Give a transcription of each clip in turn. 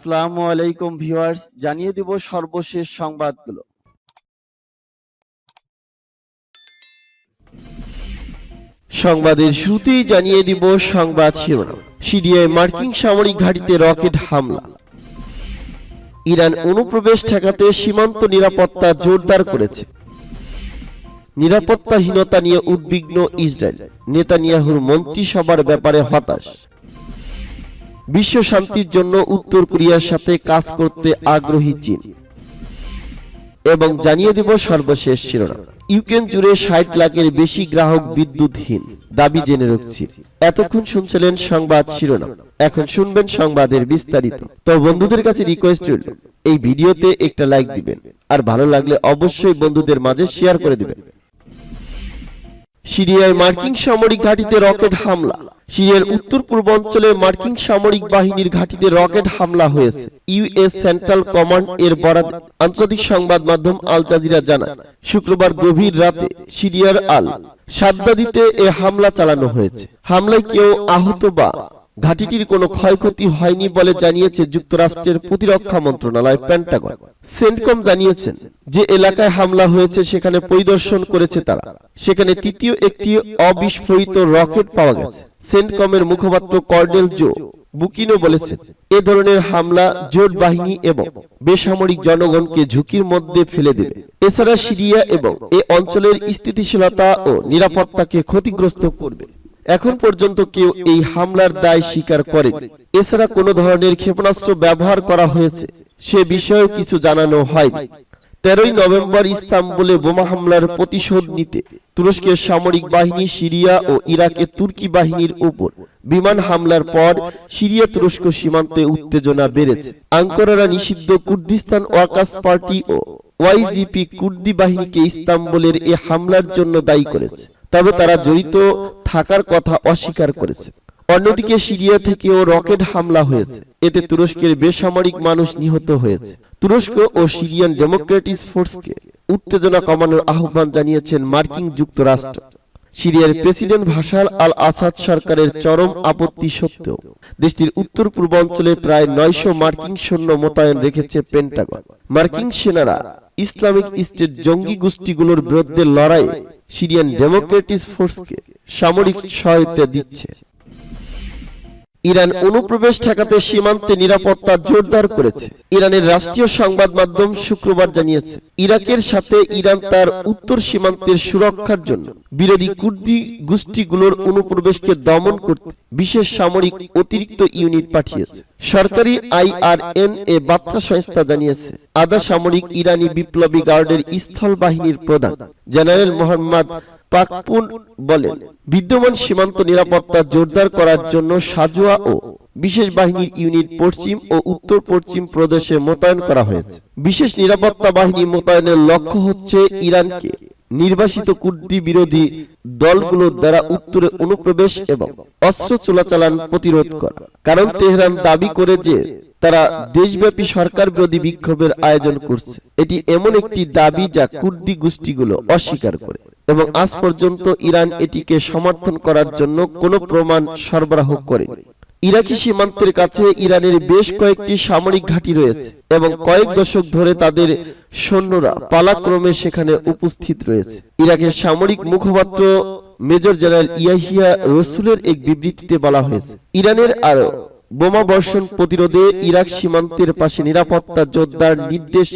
আসসালামু আলাইকুম ভিউয়ার্স, জানিয়ে দিব সর্বশেষ সংবাদগুলো। সংবাদের শুরুতেই জানিয়ে দিব সংবাদ শিরোনাম। সামরিক ঘাঁটিতে রকেট হামলা। ইরান অনুপ্রবেশ ঠেকাতে সীমান্ত নিরাপত্তা জোরদার করেছে। নিরাপত্তাহীনতা নিয়ে উদ্বিগ্ন ইসরায়েল। নেতানিয়াহুর মন্ত্রিসভার ব্যাপারে হতাশ। বিশ্ব শান্তির জন্য উত্তর কোরিয়ার সাথে কাজ করতে আগ্রহী চীন। এবং জানিয়ে দেব সর্বশেষ শিরোনাম। ইউক্রেন জুড়ে ষাট লাখের বেশি গ্রাহক বিদ্যুৎহীন, দাবি জেনে রাখছি। এতক্ষণ শুনছিলেন সংবাদ শিরোনাম। এখন শুনবেন সংবাদের বিস্তারিত। তো বন্ধুদের কাছে রিকোয়েস্ট রইল, এই ভিডিওতে একটা লাইক দিবেন। আর ভালো লাগলে অবশ্যই বন্ধুদের মাঝে শেয়ার করে দিবেন। সিরিয়ায় মার্কিন সামরিক ঘাঁটিতে রকেট হামলা। সিরিয়ার উত্তর পূর্বাঞ্চলে মার্কিন সামরিক বাহিনীর ঘাঁটিতে রকেট হামলা হয়েছে ইউএস সেন্ট্রাল কমান্ড এর বরাদ আন্তর্জাতিক সংবাদ মাধ্যম আল জাজিরা জানায় শুক্রবার গভীর রাতে সিরিয়ার আল সাদ্দাদিতে এ হামলা চালানো হয়েছে। হামলায় কেউ আহত বা ঘাঁটিটির কোনো ক্ষয়ক্ষতি হয়নি বলে জানিয়েছে যুক্তরাষ্ট্রের প্রতিরক্ষা মন্ত্রণালয় পেন্টাগন সেন্টকম জানিয়েছেন যে এলাকায় হামলা হয়েছে, সেখানে পরিদর্শন করেছে তারা। সেখানে তৃতীয় একটি অবিস্ফোরিত রকেট পাওয়া গেছে। সেন্টকমের মুখপাত্র কর্নেল জো বুকিনো বলেছেন, এ ধরনের হামলা জোট বাহিনী এবং বেসামরিক জনগণকে ঝুঁকির মধ্যে ফেলে দেবে। এছাড়া সিরিয়া এবং এ অঞ্চলের স্থিতিশীলতা ও নিরাপত্তাকে ক্ষতিগ্রস্ত করবে। এখন পর্যন্ত কেউ এই হামলার দায় স্বীকার করে এছাড়া কোনো ধরনের ক্ষেপণাস্ত্র ব্যবহার করা হয়েছে, সে বিষয়েও কিছু জানানো হয়নি। তেরোই নভেম্বর ইস্তাম্বুলে বোমা হামলার প্রতিশোধ নিতে তুরস্কের সামরিক বাহিনী সিরিয়া ও ইরাকের তুর্কি বাহিনীর উপর বিমান হামলার পর সিরিয়া তুরস্ক সীমান্তে উত্তেজনা বেড়েছে। আঙ্করারা নিষিদ্ধ কুর্দিস্তান ওয়ার্কার্স পার্টি ও ওয়াইজিপি কুর্দি বাহিনীকে ইস্তাম্বুলের এ হামলার জন্য দায়ী করেছে। তবে তারা জড়িত থাকার কথা অস্বীকার করেছে। অন্যদিকে সিরিয়া থেকেও রকেট হামলা হয়েছে। এতে তুরস্কের বেসামরিক মানুষ নিহত হয়েছে। তুরস্ক ও সিরিয়ান ডেমোক্রেটিক ফোর্সকে উত্তেজনা কমানোর আহ্বান জানিয়েছেন মার্কিন যুক্তরাষ্ট্র। সিরিয়ার প্রেসিডেন্ট ভাসার আল আসাদ সরকারের চরম আপত্তি সত্ত্বেও দেশটির উত্তর পূর্বাঞ্চলে প্রায় নয়শো মার্কিন সৈন্য মোতায়েন রেখেছে পেন্টাগন। মার্কিন সেনারা ইসলামিক স্টেট জঙ্গি গোষ্ঠীগুলোর বিরুদ্ধে লড়াইয়ে সিরিয়ান ডেমোক্রেটিক ফোর্সকে সামরিক সহায়তা দিচ্ছে। ইরান অনুপ্রবেশ ঠেকাতে সীমান্তে নিরাপত্তা জোরদার করেছে। ইরানের রাষ্ট্রীয় সংবাদ মাধ্যম শুক্রবার জানিয়েছে ইরাকের সাথে ইরান তার উত্তর সীমান্তের সুরক্ষার জন্য। বিরোধী কুর্দি গোষ্ঠীগুলোর অনুপ্রবেশকে দমন করতে বিশেষ সামরিক অতিরিক্ত ইউনিট পাঠিয়েছে। সরকারি আইআরএন এ বার্তা সংস্থা জানিয়েছে আধা সামরিক ইরানি বিপ্লবী গার্ডের স্থল বাহিনীর প্রধান। জেনারেল মোহাম্মদ পাকপুন বলেন, বিদ্যমান সীমান্ত নিরাপত্তা জোরদার করার জন্য সাজোয়া ও বিশেষ বাহিনীর ইউনিট পশ্চিম ও উত্তর পশ্চিম প্রদেশে মোতায়েন করা হয়েছে। বিশেষ নিরাপত্তা বাহিনী মোতায়েনের লক্ষ্য হচ্ছে ইরানকে নির্বাসিত কুর্দি বিরোধী দলগুলোর দ্বারা উত্তরে অনুপ্রবেশ এবং অস্ত্র চোরাচালান প্রতিরোধ করা। কারণ তেহরান দাবি করে যে তারা দেশব্যাপী সরকার বিরোধী বিক্ষোভের আয়োজন করছে। এটি এমন একটি দাবি যা কুর্দি গোষ্ঠীগুলো অস্বীকার করে। এবং আজ পর্যন্ত ইরান এটিকে সমর্থন করার জন্য কোনো প্রমাণ সরবরাহ করেনি। ইরাকি সীমান্তের কাছে ইরানের বেশ কয়েকটি সামরিক ঘাঁটি রয়েছে এবং কয়েক দশক ধরে তাদের সৈন্যরা পালাক্রমে সেখানে উপস্থিত রয়েছে। ইরাকের সামরিক মুখপাত্র মেজর জেনারেল ইয়াহিয়া রসুলের এক বিবৃতিতে বলা হয়েছে ইরানের আরও বোমা বর্ষণ প্রতিরোধে ইরাক সীমান্তের পাশে নিরাপত্তা যোদ্ধার নির্দেশ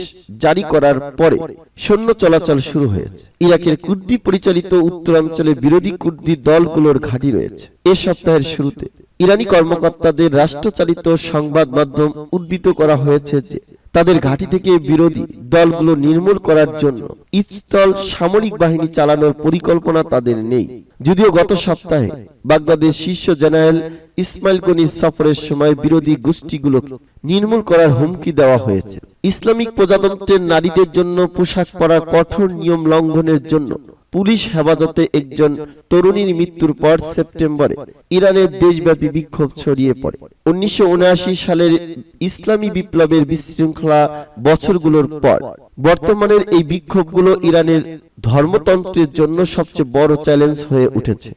জারি করার পরে সৈন্য চলাচল শুরু হয়েছে। ইরাকের কুর্দি পরিচালিত উত্তরাঞ্চলে বিরোধী কুর্দি দলগুলোর ঘাঁটি রয়েছে। এ সপ্তাহের শুরুতে ইরানি কর্মকর্তাদের রাষ্ট্রচালিত সংবাদ মাধ্যম উদ্ধৃত করা হয়েছে যে তাদের ঘাঁটি থেকে বিরোধী দলগুলো নির্মূল করার জন্য ইস্তল সামরিক বাহিনী চালানোর পরিকল্পনা তাদের নেই। যদিও গত সপ্তাহে বাগদাদের শীর্ষ জেনারেল ইসমাইল গনির সফরের সময় বিরোধী গোষ্ঠীগুলোকে নির্মূল করার হুমকি দেওয়া হয়েছে। ইসলামিক প্রজাতন্ত্রের নারীদের জন্য পোশাক পরার কঠোর নিয়ম লঙ্ঘনের জন্য পুলিশ হেফাজতে একজন তরুণীর মৃত্যুর পর সেপ্টেম্বরে ইরানের দেশব্যাপী বিক্ষোভ ছড়িয়ে পড়ে। উনিশশো উনআশি সালের ইসলামী বিপ্লবের বিশৃঙ্খলা বছরগুলোর পর বর্তমানের এই বিক্ষোভগুলো ইরানের ধর্মতন্ত্রের জন্য সবচেয়ে বড় চ্যালেঞ্জ হয়ে উঠেছে।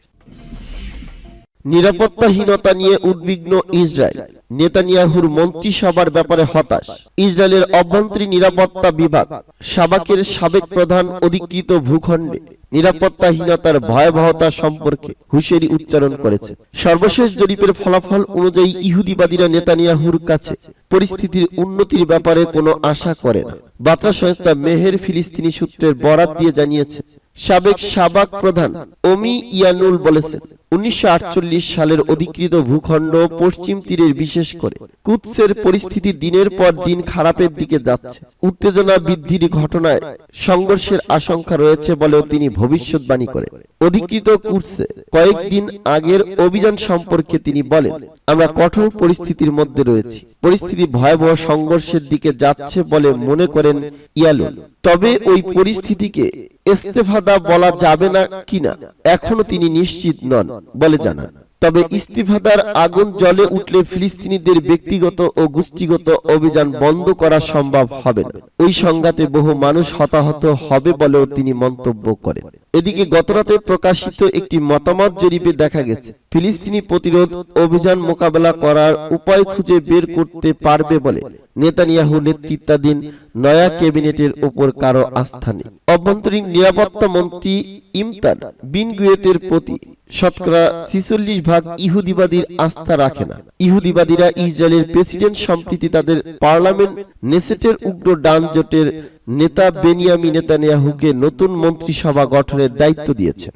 নিরাপত্তাহীনতা নিয়ে উদ্বিগ্ন ইসরায়েল। নেতানিয়াহুর মন্ত্রিসভার ব্যাপারে হতাশ। ইসরায়েলের অভ্যন্তরীণ নিরাপত্তা বিভাগ, সাবাকের সাবেক প্রধান অধিকৃত ভূখণ্ডে নিরাপত্তাহীনতার ভয়াবহতা সম্পর্কে হুঁশিয়ারি উচ্চারণ করেছে। সর্বশেষ জরিপের ফলাফল অনুযায়ী ইহুদিবাদীরা নেতানিয়াহুর কাছে পরিস্থিতির উন্নতির ব্যাপারে কোনো আশা করে না। বার্তা সংস্থা মেহের ফিলিস্তিনি সূত্রের বরাত দিয়ে জানিয়েছে, সাবেক সাবাক প্রধান অমি ইয়ানুল বলেছেন উনিশশো আটচল্লিশ সালের অধিকৃত ভূখণ্ড পশ্চিম তীরের বিশেষ করে। কুৎসের পরিস্থিতি দিনের পর দিন খারাপের দিকে যাচ্ছে। উত্তেজনা বৃদ্ধির ঘটনায় সংঘর্ষের আশঙ্কা রয়েছে বলেও তিনি ভবিষ্যৎবাণী করেন। অধিকৃত কুৎসে কয়েকদিন আগের অভিযান সম্পর্কে তিনি বলেন, আমরা কঠোর পরিস্থিতির মধ্যে রয়েছি। পরিস্থিতি ভয়াবহ সংঘর্ষের দিকে যাচ্ছে বলে মনে করেন ইয়ালুল তবে ওই পরিস্থিতিকে ইস্তেফাদা বলা যাবে না কিনা, এখনও তিনি নিশ্চিত নন। বলে জানা তবে ইস্তিফাদার আগুন জলে উঠলে ফিলিস্তিনিদের ব্যক্তিগত ও গোষ্ঠীগত অভিযান বন্ধ করা সম্ভব হবে না। ওই সংঘাতে বহু মানুষ হতাহত হবে বলেও তিনি মন্তব্য করেন। এদিকে গতরাতে প্রকাশিত একটি মতামত জরিপে দেখা গেছে, ফিলিস্তিনি প্রতিরোধ অভিযান মোকাবেলা করার উপায় খুঁজে বের করতে পারবে বলে নেতানিয়াহু নেতৃত্বাধীন নয়া ক্যাবিনেটের উপর কারও আস্থা নেই। অভ্যন্তরীণ নিরাপত্তা মন্ত্রী ইমতান বিন গুয়েতের প্রতি শতকরা ছিচল্লিশ ভাগ ইহুদিবাদীর আস্থা রাখে না। ইহুদিবাদীরা ইসরায়েলের প্রেসিডেন্ট সম্প্রীতি তাদের পার্লামেন্ট নেসেটের উগ্র ডান জোটের নেতা বেনিয়ামি নেতানিয়াহুকে নতুন মন্ত্রিসভা গঠনের দায়িত্ব দিয়েছেন।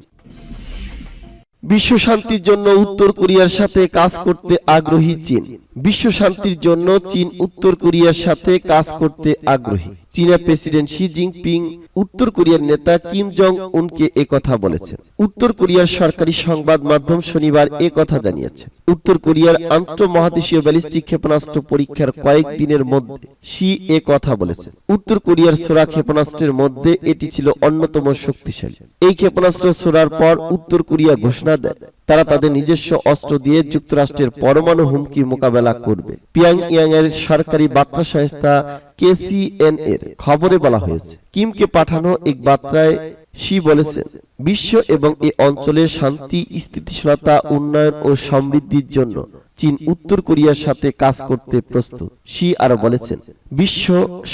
বিশ্ব শান্তির জন্য উত্তর কোরিয়ার সাথে কাজ করতে আগ্রহী চীন। বিশ্ব শান্তির জন্য চীন উত্তর কোরিয়ার সাথে কাজ করতে আগ্রহী। চীনা প্রেসিডেন্ট শি জিনপিং, উত্তর কোরিয়ার নেতা কিম জং উনকে একথা বলেছেন। উত্তর কোরিয়ার সরকারি সংবাদ মাধ্যম শনিবার এ কথা জানিয়েছে। উত্তর কোরিয়ার আন্তঃমহাদেশীয় ব্যালিস্টিক ক্ষেপণাস্ত্র পরীক্ষার কয়েকদিনের মধ্যে শি এ কথা বলেছেন। উত্তর কোরিয়ার সোরা ক্ষেপণাস্ত্রের মধ্যে এটি ছিল অন্যতম শক্তিশালী। এই ক্ষেপণাস্ত্র সোরার পর উত্তর কোরিয়া ঘোষণা দেয় তারা তাদের নিজস্ব অস্ত্র দিয়ে যুক্তরাষ্ট্রের পরমাণু হুমকি মোকাবেলা করবে। পিয়াং ইয়াং এর সরকারি বার্তা সংস্থা কেসিএন এর খবরে বলা হয়েছে, কিমকে পাঠানো এক বার্তায় শি বলেছেন, বিশ্ব এবং এ অঞ্চলের শান্তি, স্থিতিশীলতা, উন্নয়ন ও সমৃদ্ধির জন্য চীন উত্তর কোরিয়ার সাথে কাজ করতে প্রস্তুত। শি আরও বলেছেন, বিশ্ব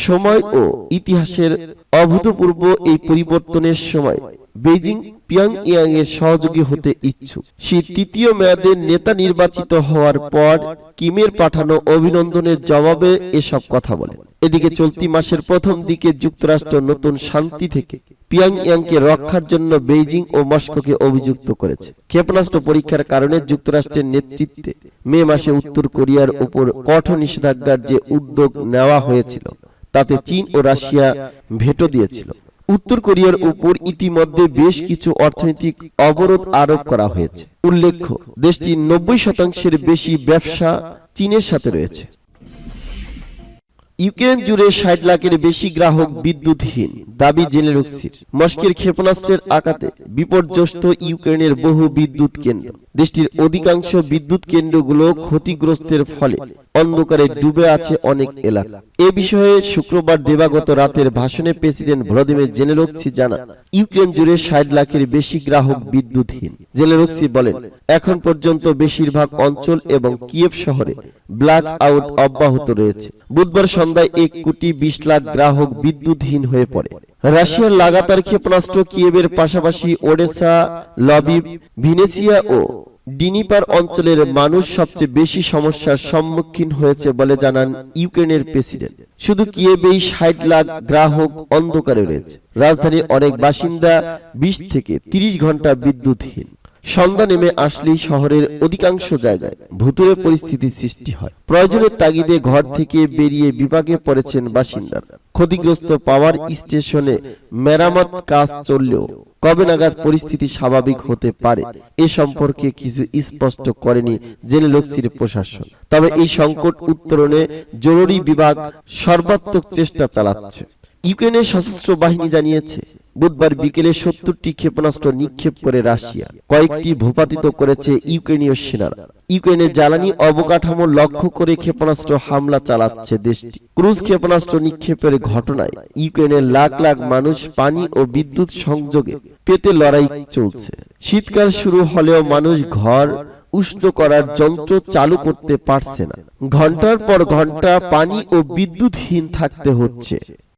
সময় ও ইতিহাসের অভূতপূর্ব এই পরিবর্তনের সময় বেজিং পিয়াং ইয়াং এর সহযোগী হতে ইচ্ছুক। সে তৃতীয় মেয়াদে নেতা নির্বাচিত হওয়ার পর কিমের পাঠানো অভিনন্দনের জবাবে এসব কথা বলে এদিকে চলতি মাসের প্রথম দিকে যুক্তরাষ্ট্র নতুন শান্তি থেকে পিয়াং ইয়াংকে রক্ষার জন্য বেইজিং ও মস্কোকে অভিযুক্ত করেছে। ক্ষেপণাস্ত্র পরীক্ষার কারণে যুক্তরাষ্ট্রের নেতৃত্বে মে মাসে উত্তর কোরিয়ার উপর কঠোর নিষেধাজ্ঞার যে উদ্যোগ নেওয়া হয়েছিল, তাতে চীন ও রাশিয়া ভেটো দিয়েছিল। উত্তর কোরিয়ার উপর ইতিমধ্যে বেশ কিছু অর্থনৈতিক অবরোধ আরোপ করা হয়েছে। উল্লেখ্য, দেশটির নব্বই শতাংশের বেশি ব্যবসা চীনের সাথে রয়েছে। ইউক্রেন জুড়ে ষাট লাখের বেশি গ্রাহক বিদ্যুৎহীন, দাবি জেলেরক্সির মস্কের ক্ষেপণাস্ত্রের আঘাতে বিপর্যস্ত ইউক্রেনের বহু বিদ্যুৎ কেন্দ্র। দেশটির অধিকাংশ বিদ্যুৎ কেন্দ্রগুলো ক্ষতিগ্রস্তের ফলে অন্ধকারে ডুবে আছে অনেক এলাকা। এ বিষয়ে শুক্রবার দেবাগত রাতের ভাষণে প্রেসিডেন্ট ভ্লাদিমির জেনেরক্সি জানান ইউক্রেন জুড়ে ষাট লাখের বেশি গ্রাহক বিদ্যুৎহীন। জেনেরক্সি বলেন এখন পর্যন্ত বেশিরভাগ অঞ্চল এবং কিয়েভ শহরে ব্ল্যাক আউট অব্যাহত রয়েছে। বুধবার সন্ধ্যায় এক কোটি বিশ লাখ গ্রাহক বিদ্যুৎহীন হয়ে পড়ে। রাশিয়ার লাগাতার ক্ষেপণাস্ত্র কিয়েভের পাশাপাশি ওডেসা, লবিব, ভিনেসিয়া ও ডিনিপার অঞ্চলের মানুষ সবচেয়ে বেশি সমস্যার সম্মুখীন হয়েছে বলে জানান ইউক্রেনের প্রেসিডেন্ট। শুধু কিয়েবেই ষাট লাখ গ্রাহক অন্ধকারে রয়েছে। রাজধানীর অনেক বাসিন্দা বিশ থেকে তিরিশ ঘণ্টা বিদ্যুৎহীন। সন্ধ্যা নেমে আসলেই শহরের অধিকাংশ জায়গায় ভুতুরে পরিস্থিতির সৃষ্টি হয়। প্রয়োজনের তাগিদে ঘর থেকে বেরিয়ে বিভাগে পড়েছেন বাসিন্দারা। ক্ষতিগ্রস্ত পাওয়ার স্টেশনে মেরামত কাজ চললেও কবে নাগাদ পরিস্থিতি স্বাভাবিক হতে পারে এ সম্পর্কে কিছু স্পষ্ট করেনি জেনে লোকসির প্রশাসন। তবে এই সংকট উত্তরণে জরুরি বিভাগ সর্বাত্মক চেষ্টা চালাচ্ছে। ইউক্রেনের সশস্ত্র বাহিনী জানিয়েছে বুধবার বিকেলে সত্তরটি ক্ষেপণাস্ত্র নিক্ষেপ করে রাশিয়া। কয়েকটি ভূপাতিত করেছে ইউক্রেনীয় সেনারা। ইউক্রেনের জ্বালানি অবকাঠামো লক্ষ্য করে ক্ষেপণাস্ত্র হামলা চালাচ্ছে দেশটি। ক্রুজ ক্ষেপণাস্ত্র নিক্ষেপের ঘটনায় ইউক্রেনের লাখ লাখ মানুষ পানি ও বিদ্যুৎ সংযোগে পেতে লড়াই চলছে। শীতকাল শুরু হলেও মানুষ ঘর উষ্ণ করার যন্ত্র চালু করতে পারছে না। ঘণ্টার পর ঘণ্টা পানি ও বিদ্যুৎহীন থাকতে হচ্ছে।